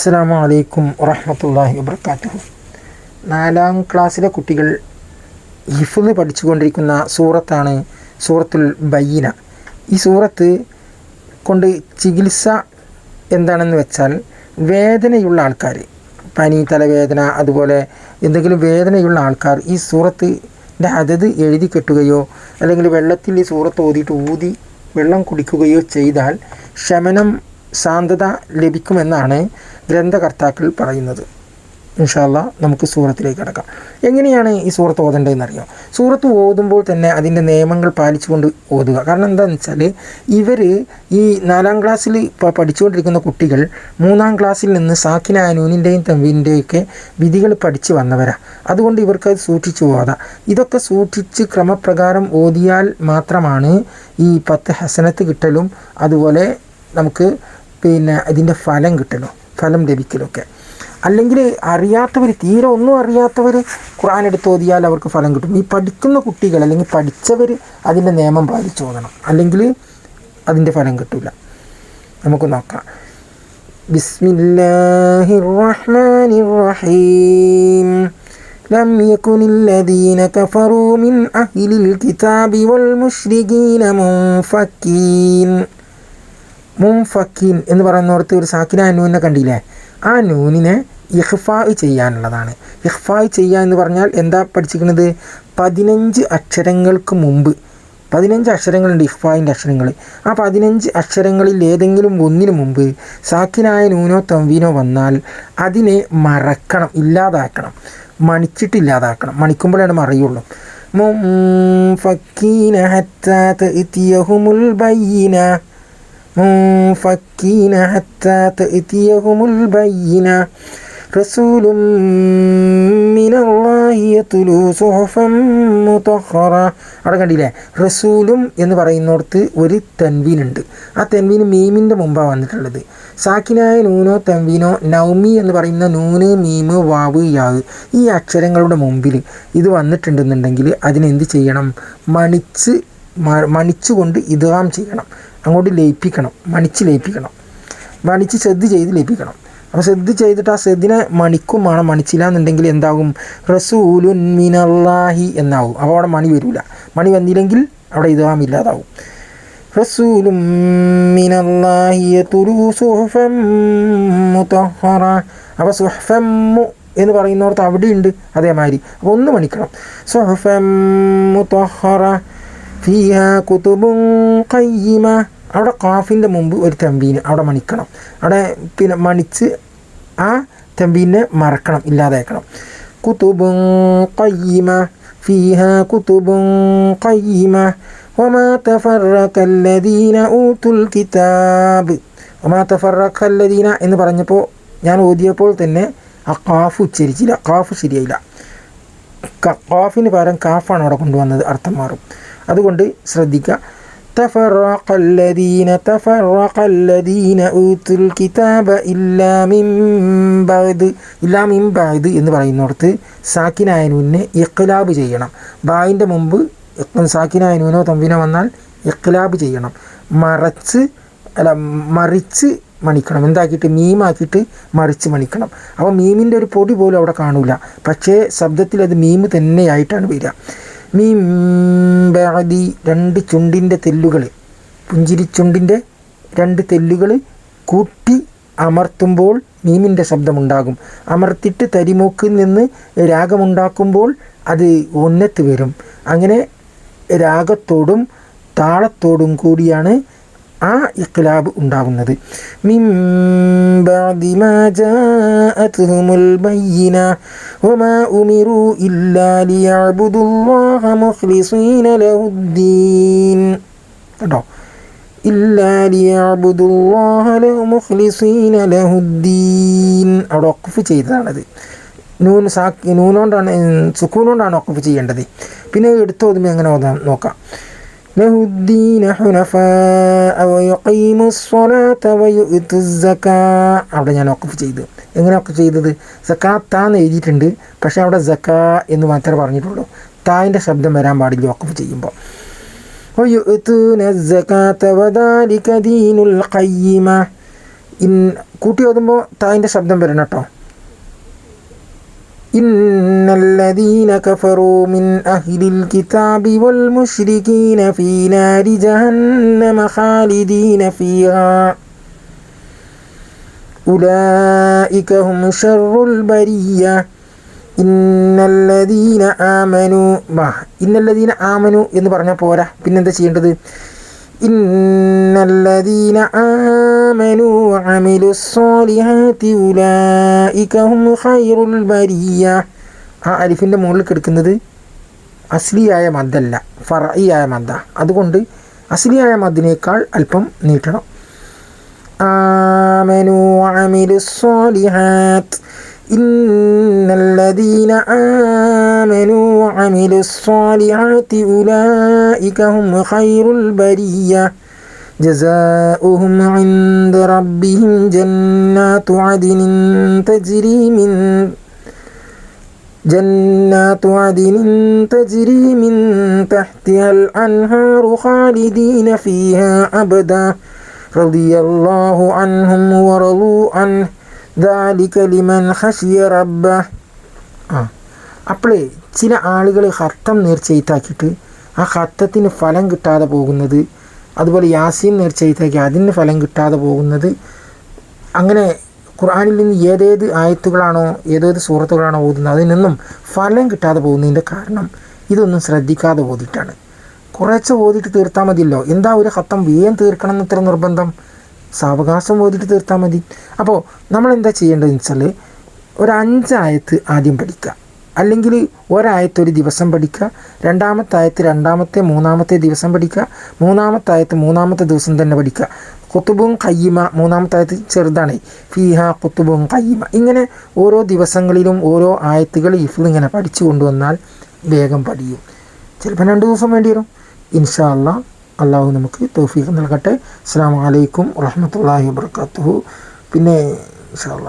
അസ്സാം വലൈക്കും വറഹമത്തല്ലാഹി വബർക്കാത്തു നാലാം ക്ലാസ്സിലെ കുട്ടികൾ ഹിഫുന്ന് പഠിച്ചുകൊണ്ടിരിക്കുന്ന സൂറത്താണ് സൂറത്തുൽ ബയ്യന. ഈ സൂറത്ത് കൊണ്ട് ചികിത്സ എന്താണെന്ന് വെച്ചാൽ വേദനയുള്ള ആൾക്കാർ പനി തലവേദന അതുപോലെ എന്തെങ്കിലും വേദനയുള്ള ആൾക്കാർ ഈ സൂറത്ത് അതത് എഴുതി കെട്ടുകയോ അല്ലെങ്കിൽ വെള്ളത്തിൽ ഈ സൂറത്ത് ഓതിയിട്ട് ഊതി വെള്ളം കുടിക്കുകയോ ചെയ്താൽ ശമനം ശാന്തത ലഭിക്കുമെന്നാണ് ഗ്രന്ഥകർത്താക്കൾ പറയുന്നത്. ഇൻഷാല്ല നമുക്ക് സൂറത്തിലേക്ക് കിടക്കാം. എങ്ങനെയാണ് ഈ സൂറത്ത് ഓതേണ്ടതെന്ന് അറിയാം സൂറത്ത് ഓതുമ്പോൾ തന്നെ അതിന്റെ നിയമങ്ങൾ പാലിച്ചുകൊണ്ട് ഓതുക. കാരണം എന്താണെന്ന് വെച്ചാൽ ഇവർ ഈ നാലാം ക്ലാസ്സിൽ ഇപ്പോൾ പഠിച്ചുകൊണ്ടിരിക്കുന്ന കുട്ടികൾ മൂന്നാം ക്ലാസ്സിൽ നിന്ന് സാക്കിന അനൂനിന്റെയും തമ്പിന്റെയും ഒക്കെ വിധികൾ പഠിച്ചു വന്നവരാണ് അതുകൊണ്ട് ഇവർക്ക് അത് സൂക്ഷിച്ചു ഓതാം. ഇതൊക്കെ സൂക്ഷിച്ച് ക്രമപ്രകാരം ഓതിയാൽ മാത്രമാണ് ഈ പത്ത് ഹസനത്ത് കിട്ടലും അതുപോലെ നമുക്ക് പിന്നെ ഇതിൻ്റെ ഫലം കിട്ടലും ഫലം ലഭിക്കലൊക്കെ അല്ലെങ്കിൽ അറിയാത്തവർ തീരെ ഒന്നും അറിയാത്തവർ ഖുർആൻ എടുത്ത് ഓതിയാൽ അവർക്ക് ഫലം കിട്ടും ഈ പഠിക്കുന്ന കുട്ടികൾ അല്ലെങ്കിൽ പഠിച്ചവർ അതിൻ്റെ നിയമം പാലിച്ച് ഓതണം അല്ലെങ്കിൽ അതിൻ്റെ ഫലം കിട്ടില്ല നമുക്ക് നോക്കാം ബിസ്മില്ലാഹിർ റഹ്മാനിർ റഹീം لم يكن الذين كفروا من أهل الكتاب والمشركين منفكين മുംഫക്കീൻ എന്ന് പറയുന്നിടത്ത് ഒരു സാക്കിന നൂനെ കണ്ടില്ലേ? ആ നൂനിനെ ഇഹ്ഫാ ചെയ്യാനുള്ളതാണ്. ഇഹ്ഫാ ചെയ്യുക എന്ന് പറഞ്ഞാൽ എന്താ പഠിച്ചിരിക്കുന്നത്? പതിനഞ്ച് അക്ഷരങ്ങൾക്ക് മുമ്പ്. പതിനഞ്ച് അക്ഷരങ്ങളുണ്ട് ഇഹ്ഫായിന്റെ അക്ഷരങ്ങൾ. ആ പതിനഞ്ച് അക്ഷരങ്ങളിൽ ഏതെങ്കിലും ഒന്നിനു മുമ്പ് സാക്കിനായ നൂനോ തമ്പീനോ വന്നാൽ അതിനെ മറക്കണം ഇല്ലാതാക്കണം. മണിച്ചിട്ടില്ലാതാക്കണം മണിക്കുമ്പോഴാണ് മറിയുള്ളൂ. മുംഫക്കീന ഹറ്റാത്ത് ഇത്തിയഹുമുൽ ബയ്യിന. منفكين حتى تأتيهم البينة رسول من الله يتلو صحفا مطهرة അവിടെ കണ്ടില്ലേ റസൂലും എന്ന് പറയുന്നിടത്ത് ഒരു തെൻവീനുണ്ട് ആ തെൻവീൻ മീമിൻ്റെ മുമ്പാണ് വന്നിട്ടുള്ളത് സാക്കിനായ നൂനോ തെൻവീനോ നൗമി എന്ന് പറയുന്ന നൂന് മീമ് വാവ് യാവ് ഈ അക്ഷരങ്ങളുടെ മുമ്പിൽ ഇത് വന്നിട്ടുണ്ടെന്നുണ്ടെങ്കിൽ അതിനെന്ത് ചെയ്യണം മണിച്ച് മണിച്ചുകൊണ്ട് ഇതാം ചെയ്യണം അങ്ങോട്ട് ലയിപ്പിക്കണം മണിച്ച് ലയിപ്പിക്കണം. മണിച്ച് ശ്രദ്ധ ചെയ്ത് ലയിപ്പിക്കണം. അപ്പോൾ ശ്രദ്ധ ചെയ്തിട്ട് ആ ശ്രദ്ധിനെ മണിക്കും വേണം. മണിച്ചില്ല എന്നുണ്ടെങ്കിൽ എന്താകും? റസൂലുൻ മിനല്ലാഹി എന്നാവും. അപ്പോൾ അവിടെ മണി വരില്ല മണി വന്നില്ലെങ്കിൽ അവിടെ ഇതാം ഇല്ലാതാവും. റസൂലും അപ്പോൾ സുഹഫമ്മു എന്ന് പറയുന്നിടത്ത് അവിടെയുണ്ട് അതേമാതിരി. അപ്പോൾ ഒന്ന് മണിക്കണം. സുഹഫം മുതഹറ. ഫിഹ കുതുബും കയ്യമ അവിടെ കാഫിന്റെ മുമ്പ് ഒരു തമ്പീന് അവിടെ മണിക്കണം. അവിടെ പിന്നെ മണിച്ച് ആ തമ്പീനെ മറക്കണം ഇല്ലാതാക്കണം. കുത്തുബും കയ്യമ ഫിഹ കുത്തുബും കയ്യമ ഒമാ ഊത്തുൽ കിതാബ്. വമാതഫറക്കല്ലദീന എന്ന് പറഞ്ഞപ്പോൾ ഞാൻ ഓതിയപ്പോൾ തന്നെ ആ കാഫ് ഉച്ചരിച്ചില്ല കാഫ് ശരിയായില്ല. കാഫിന് പകരം കാഫാണ് അവിടെ കൊണ്ടുവന്നത് അർത്ഥം മാറും. അതുകൊണ്ട് ശ്രദ്ധിക്കുക تفرق الذين تفرق الذين أوتوا الكتاب إلا من بعد إلا من بعد എന്ന് പറയുന്നിടത്ത് സാക്കിനായ നൂനെ ഇഖ്ലാബ് ചെയ്യണം ബായിൻ്റെ മുമ്പ് സാക്കിനായ നൂനോ തമ്പിനോ വന്നാൽ ഇഖ്ലാബ് ചെയ്യണം മറച്ച് അല്ല മറിച്ച് മണിക്കണം എന്താക്കിയിട്ട് മീമാക്കിയിട്ട് മറിച്ച് മണിക്കണം അപ്പോൾ മീമിൻ്റെ ഒരു പൊടി പോലും അവിടെ കാണൂല പക്ഷേ ശബ്ദത്തിൽ അത് മീമ് തന്നെയായിട്ടാണ് വരിക മീംബാദി രണ്ട് ചുണ്ടിന്റെ തെല്ലുകൾ പുഞ്ചിരി ചുണ്ടിന്റെ രണ്ട് തെല്ലുകൾ കൂട്ടി അമർത്തുമ്പോൾ മീമിന്റെ ശബ്ദമുണ്ടാകും. അമർത്തിട്ട് തരിമൂക്കിൽ നിന്ന് രാഗമുണ്ടാക്കുമ്പോൾ അത് ഒന്നത്ത് വരും. അങ്ങനെ രാഗത്തോടും താളത്തോടും കൂടിയാണ് ആ ഇഖ്ലാബ് ഉണ്ടാകുന്നത് കേട്ടോ അവിടെ ഒക്കഫ് ചെയ്തതാണത്. നൂൻ സാക്കി നൂനോണ്ടാണ് സുക്കൂനോണ്ടാണ് ഒക്കഫ് ചെയ്യേണ്ടത്. പിന്നെ എടുത്തോതുമ്പോൾ എങ്ങനെ ഓതാം? നോക്കാം. له الدين حنفاء ويقيم الصلاة ويؤتوا الزكاة അവിടെ ഞാൻ ഒക്കഫ് ചെയ്തു എങ്ങനെ ഒക്കഫ് ചെയ്തത് സക്കാത്താന്ന് എഴുതിയിട്ടുണ്ട് പക്ഷേ അവിടെ സക്കാ എന്ന് മാത്രമേ പറഞ്ഞിട്ടുള്ളൂ തായിൻ്റെ ശബ്ദം വരാൻ പാടില്ല ഒക്കഫ് ചെയ്യുമ്പോൾ ويؤتون الزكاة وذلك دين القيمة ഇൻ കൂട്ടി ഓതുമ്പോൾ തായിൻ്റെ ശബ്ദം വരണം കേട്ടോ إن الذين كفروا من أهل الكتاب والمشركين في نار جهنم خالدين فيها أولئك هم شر البرية ഇന്നല്ലദീന ആമനു വാ ഇന്നല്ലദീന ആമനു എന്ന് പറഞ്ഞാൽ പോരാ പിന്നെന്താ ചെയ്യേണ്ടത് ഇന്നല്ലദീന ആമനു അമിലു സ്വാലിഹാത്തി ഉലൈക ഹും ഖൈറുൽ ബരിയ ആ അലിഫിൻ്റെ മുകളിൽ കിടക്കുന്നത് അസ്ലിയായ മദ്ദല്ല ഫറയിയായ മദ്ദ അതുകൊണ്ട് അസ്ലിയായ മദ്ദിനേക്കാൾ അല്പം നീട്ടണം ആമനു അമിലു സ്വാലിഹാത്ത് إن الذين آمنوا وعملوا الصالحات أولئك هم خير البرية جزاؤهم عند ربهم جنات عدن تجري من جنات عدن تجري من تحتها الأنهار خالدين فيها أبدا رضي الله عنهم ورضوا عنه ദാലിക ലിമൻ ഹഷിയ റബ്ബ ആ അപ്പോഴേ ചില ആളുകൾ ഹർത്തം നേർച്ചയിത്താക്കിയിട്ട് ആ ഹർത്തത്തിന് ഫലം കിട്ടാതെ പോകുന്നത് അതുപോലെ യാസീൻ നേർച്ചയിത്താക്കി അതിന് ഫലം കിട്ടാതെ പോകുന്നത് അങ്ങനെ ഖുർആാനിൽ നിന്ന് ഏതേത് ആയത്തുകളാണോ ഏതേത് സുഹൃത്തുക്കളാണോ ഓതുന്നത് അതിൽ നിന്നും ഫലം കിട്ടാതെ പോകുന്നതിന്റെ കാരണം ഇതൊന്നും ശ്രദ്ധിക്കാതെ ഓതിയിട്ടാണ്. കുറച്ച് ഓതിയിട്ട് തീർത്താൽ മതിയല്ലോ. എന്താ ഒരു ഹത്തം വേഗം തീർക്കണം എന്നത്ര നിർബന്ധം? സാവകാശം ഓതിയിട്ട് തീർത്താൽ മതി. അപ്പോൾ നമ്മൾ എന്താ ചെയ്യേണ്ടതെന്ന് വെച്ചാൽ ഒരു അഞ്ചായത്ത് ആദ്യം പഠിക്കുക. അല്ലെങ്കിൽ ഒരായത്ത് ഒരു ദിവസം പഠിക്കുക. രണ്ടാമത്തെ ആയത്ത് രണ്ടാമത്തെ മൂന്നാമത്തെ ദിവസം പഠിക്കുക. മൂന്നാമത്തെ ആയത്ത് മൂന്നാമത്തെ ദിവസം തന്നെ പഠിക്കുക. കുത്തുബും കയ്യമ മൂന്നാമത്തെ ചെറുതാണ്. ഫീഹ കുത്തുബും കയ്യമ ഇങ്ങനെ ഓരോ ദിവസങ്ങളിലും ഓരോ ആയത്തുകൾ ഇഫ് ഇങ്ങനെ പഠിച്ചു കൊണ്ടുവന്നാൽ വേഗം പഠിയും. ചിലപ്പോൾ രണ്ട് ദിവസം വേണ്ടി വരും. ഇൻഷാ അല്ലാ അള്ളാഹു നമുക്ക് തൗഫീഖ് നൽകട്ടെ. അസ്സാം വലൈക്കും വറഹമത്തല്ലാഹി വാബർക്കാത്തു പിന്നെ ഇൻഷാ അല്ലാ